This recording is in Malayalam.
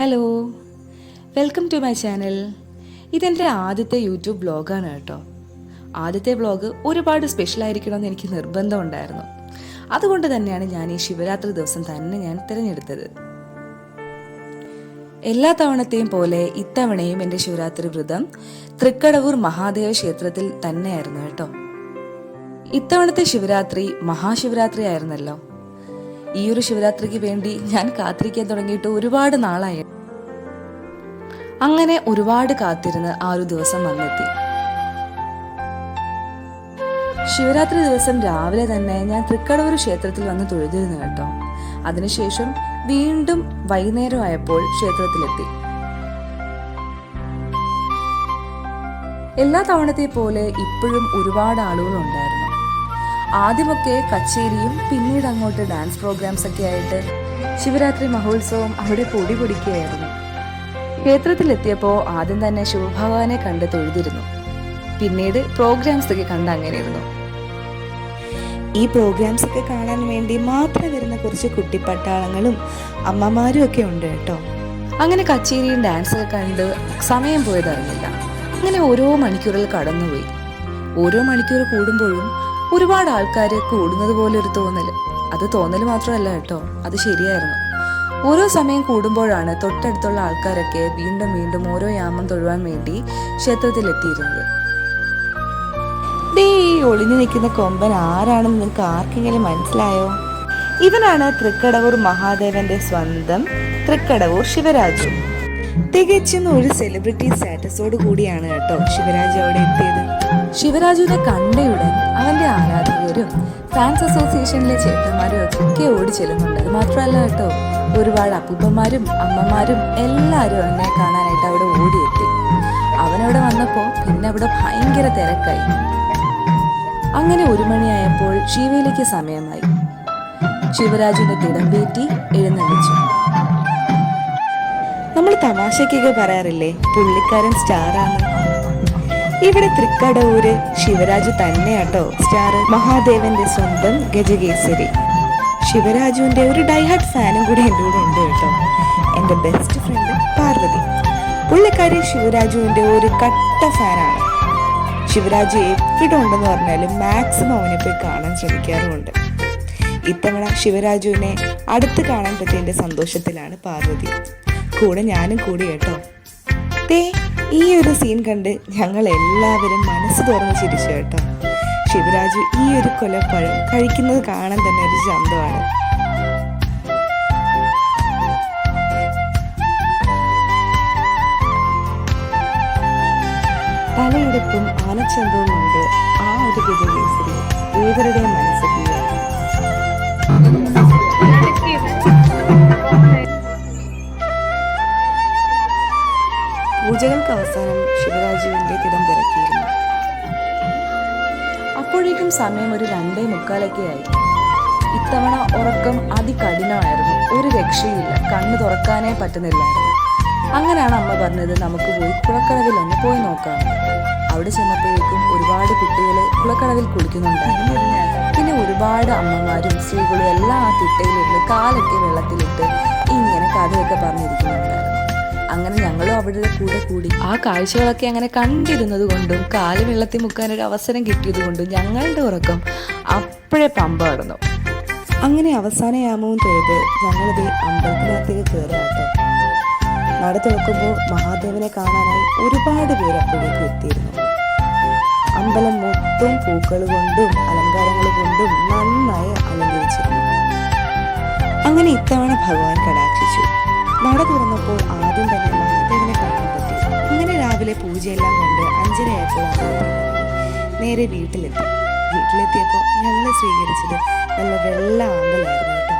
Hello welcome to my channel ഇതെന്റെ ആദ്യത്തെ യൂട്യൂബ് ബ്ലോഗാണ് കേട്ടോ. ആദ്യത്തെ ബ്ലോഗ് ഒരുപാട് സ്പെഷ്യൽ ആയിരിക്കണമെന്ന് എനിക്ക് നിർബന്ധമുണ്ടായിരുന്നു അതുകൊണ്ട് തന്നെയാണ് ഞാൻ ഈ ശിവരാത്രി ദിവസം തന്നെ ഞാൻ തിരഞ്ഞെടുത്തത്. എല്ലാ തവണത്തെയും പോലെ ഇത്തവണയും എന്റെ ശിവരാത്രി വ്രതം തൃക്കടവൂർ മഹാദേവ ക്ഷേത്രത്തിൽ തന്നെയായിരുന്നു കേട്ടോ. ഇത്തവണത്തെ ശിവരാത്രി മഹാശിവരാത്രി ആയിരുന്നല്ലോ. ഈ ഒരു ശിവരാത്രിക്ക് വേണ്ടി ഞാൻ കാത്തിരിക്കാൻ തുടങ്ങിയിട്ട് ഒരുപാട് നാളായി. അങ്ങനെ ഒരുപാട് കാത്തിരുന്ന് ആ ഒരു ദിവസം വന്നെത്തി. ശിവരാത്രി ദിവസം രാവിലെ തന്നെ ഞാൻ തൃക്കടവൂർ ക്ഷേത്രത്തിൽ വന്ന് തൊഴുതിരുന്നു കേട്ടോ. അതിനുശേഷം വീണ്ടും വൈകുന്നേരം ആയപ്പോൾ ക്ഷേത്രത്തിലെത്തി. എല്ലാ തവണത്തെ പോലെ ഇപ്പോഴും ഒരുപാട് ആളുകൾ ഉണ്ടായിരുന്നു ആദ്യമൊക്കെ കച്ചേരിയും പിന്നീട് അങ്ങോട്ട് ഡാൻസ് പ്രോഗ്രാംസ് ഒക്കെ ആയിട്ട് ശിവരാത്രി മഹോത്സവം അവിടെ പൊടി പൊടിക്കുകയായിരുന്നു. ക്ഷേത്രത്തിലെത്തിയപ്പോൾ ആദ്യം തന്നെ ശിവഭഗവാനെ കണ്ട് തൊഴുതിരുന്നു പിന്നീട് പ്രോഗ്രാംസ് ഒക്കെ കണ്ട് അങ്ങനെ ഇരുന്നു ഈ പ്രോഗ്രാംസ് ഒക്കെ കാണാൻ വേണ്ടി മാത്രം വരുന്ന കുറച്ച് കുട്ടിപ്പട്ടാളങ്ങളും അമ്മമാരും ഒക്കെ ഉണ്ട് കേട്ടോ. അങ്ങനെ കച്ചേരിയും ഡാൻസൊക്കെ കണ്ട് സമയം പോയതറിഞ്ഞില്ല. അങ്ങനെ ഓരോ മണിക്കൂറിൽ കടന്നുപോയി. ഓരോ മണിക്കൂർ കൂടുമ്പോഴും ഒരുപാട് ആൾക്കാർ കൂടുന്നത് പോലെ ഒരു തോന്നൽ അത് തോന്നൽ മാത്രമല്ല കേട്ടോ അത് ശരിയായിരുന്നു. ഓരോ സമയം കൂടുമ്പോഴാണ് തൊട്ടടുത്തുള്ള ആൾക്കാരൊക്കെ വീണ്ടും വീണ്ടും ഓരോ യാമം തൊഴുവാൻ വേണ്ടി ക്ഷേത്രത്തിൽ എത്തിയിരുന്നത് ദേ ഈ ഒളിഞ്ഞു നിൽക്കുന്ന കൊമ്പൻ ആരാണെന്ന് നിങ്ങൾക്ക് ആർക്കെങ്കിലും മനസ്സിലായോ? ഇവനാണ് തൃക്കടവൂർ മഹാദേവന്റെ സ്വന്തം തൃക്കടവൂർ ശിവരാജു. തികച്ചും ഒരു സെലിബ്രിറ്റി സ്റ്റാറ്റസോട് കൂടിയാണ് കേട്ടോ ശിവരാജ് അവിടെ എത്തിയത്. ശിവരാജുവിനെ കണ്ടയുടൻ അവന്റെ ആരാധകരും ഫാൻസ് അസോസിയേഷനിലെ ചേട്ടന്മാരും ഒക്കെ ഓടി ചെല്ലുന്നുണ്ട്. മാത്രമല്ല കേട്ടോ ഒരുപാട് അപ്പൂപ്പന്മാരും അമ്മമാരും എല്ലാവരും അവനെ കാണാനായിട്ട് അവിടെ ഓടിയെത്തി. അവനവിടെ വന്നപ്പോൾ പിന്നെ അവിടെ ഭയങ്കര തിരക്കായി. അങ്ങനെ ഒരു മണിയായപ്പോൾ ശിവയിലേക്ക് സമയമായി. ശിവരാജുവിന്റെ തിടമ്പേറ്റി എഴുന്നള്ളിച്ചു. നമ്മൾ തമാശക്കൊക്കെ പറയാറില്ലേ പുള്ളിക്കാരൻ സ്റ്റാറാണ്. ഇവിടെ തൃക്കടവൂര് ശിവരാജ് തന്നെയാട്ടോ. സ്റ്റാർ മഹാദേവന്റെ സ്വന്തം ഗജകേസരി. ശിവരാജുവിന്റെ ഒരു ഡൈഹാർട്ട് ഫാനും കൂടി എന്റെ കൂടെ ഉണ്ട് കേട്ടോ. എന്റെ ബെസ്റ്റ് ഫ്രണ്ട് പാർവതി. പുള്ളിക്കാരി ശിവരാജുവിന്റെ ഒരു കട്ട ഫാനാണ്. ശിവരാജു എവിടെ ഉണ്ടെന്ന് പറഞ്ഞാലും മാക്സിമം അവനെ പോയി കാണാൻ ശ്രമിക്കാറുമുണ്ട്. ഇത്തവണ ശിവരാജുവിനെ അടുത്ത് കാണാൻ പറ്റിയതിന്റെ സന്തോഷത്തിലാണ് പാർവതി. കൂടെ ഞാനും കൂടി കേട്ടോ. ദേ ഈ ഒരു സീൻ കണ്ട് ഞങ്ങൾ എല്ലാവരും മനസ്സ് തുറന്ന് ചിരിച്ചു കേട്ടോ. ശിവരാജു ഈ ഒരു കൊലപ്പഴം കഴിക്കുന്നത് കാണാൻ തന്നെ ഒരു ചന്തമാണ്. തലയെടുപ്പും ആനച്ചന്തവും ഉണ്ട് ആ ഒരു ഗജകേസരി ഏവരുടെയും മനസ്സ്. പൂജകൾക്ക് അവസാനം ശിവരാജുവിന്റെ തിടം പിറക്കിയിരുന്നു അപ്പോഴേക്കും സമയം ഒരു രണ്ടേ മുക്കാലൊക്കെ ആയി. ഇത്തവണ ഉറക്കം അതികഠിനമായിരുന്നു. ഒരു രക്ഷയില്ല കണ്ണ് തുറക്കാനേ പറ്റുന്നില്ല അങ്ങനെയാണ് അമ്മ പറഞ്ഞത് നമുക്ക് പോയി കുളക്കടവിൽ ഒന്ന് പോയി നോക്കാം. അവിടെ ചെന്നപ്പോഴേക്കും ഒരുപാട് കുട്ടികൾ കുളക്കടവിൽ കുളിക്കുന്നുണ്ടായിരുന്നു. പിന്നെ ഒരുപാട് അമ്മമാരും സ്ത്രീകളും എല്ലാം ആ തിട്ടയിലിരുന്ന് കാലൊക്കെ വെള്ളത്തിലിട്ട് ഇങ്ങനെ കഥയൊക്കെ പറഞ്ഞിരിക്കുന്നുണ്ടായിരുന്നു അങ്ങനെ ഞങ്ങളും അവിടെ കൂടെ കൂടി. ആ കാഴ്ചകളൊക്കെ അങ്ങനെ കണ്ടിരുന്നത് കൊണ്ടും കാൽ വെള്ളത്തിൽ മുക്കാനൊരു അവസരം കിട്ടിയത് കൊണ്ടും ഞങ്ങളുടെ ഉറക്കം അപ്പോഴേ പമ്പ കടന്നു. അങ്ങനെ അവസാന യാമവും തൊഴുത് ഞങ്ങളിത് അമ്പലത്തിനകത്തേക്ക് കയറുക കേട്ടോ നട തുറക്കുമ്പോൾ മഹാദേവനെ കാണാനായി ഒരുപാട് പേര് അപ്പോഴേക്ക് എത്തിയിരുന്നു. അമ്പലം മൊത്തം പൂക്കൾ കൊണ്ടും അലങ്കാരങ്ങൾ കൊണ്ടും നന്നായി അലങ്കരിച്ചിരുന്നു. അങ്ങനെ ഇത്തവണ ഭഗവാൻ കടാക്ഷിച്ചു. നട തുറന്നപ്പോൾ ആദ്യം തന്നെ മഹാദേവനെ കാണാൻ പറ്റി. അങ്ങനെ രാവിലെ പൂജയെല്ലാം കണ്ട് അഞ്ചരയായപ്പോൾ നേരെ വീട്ടിലെത്തി. വീട്ടിലെത്തിയപ്പോൾ ഞങ്ങളെ സ്വീകരിച്ചത് നല്ല വെള്ള ആമ്പലായിരുന്നു കേട്ടോ.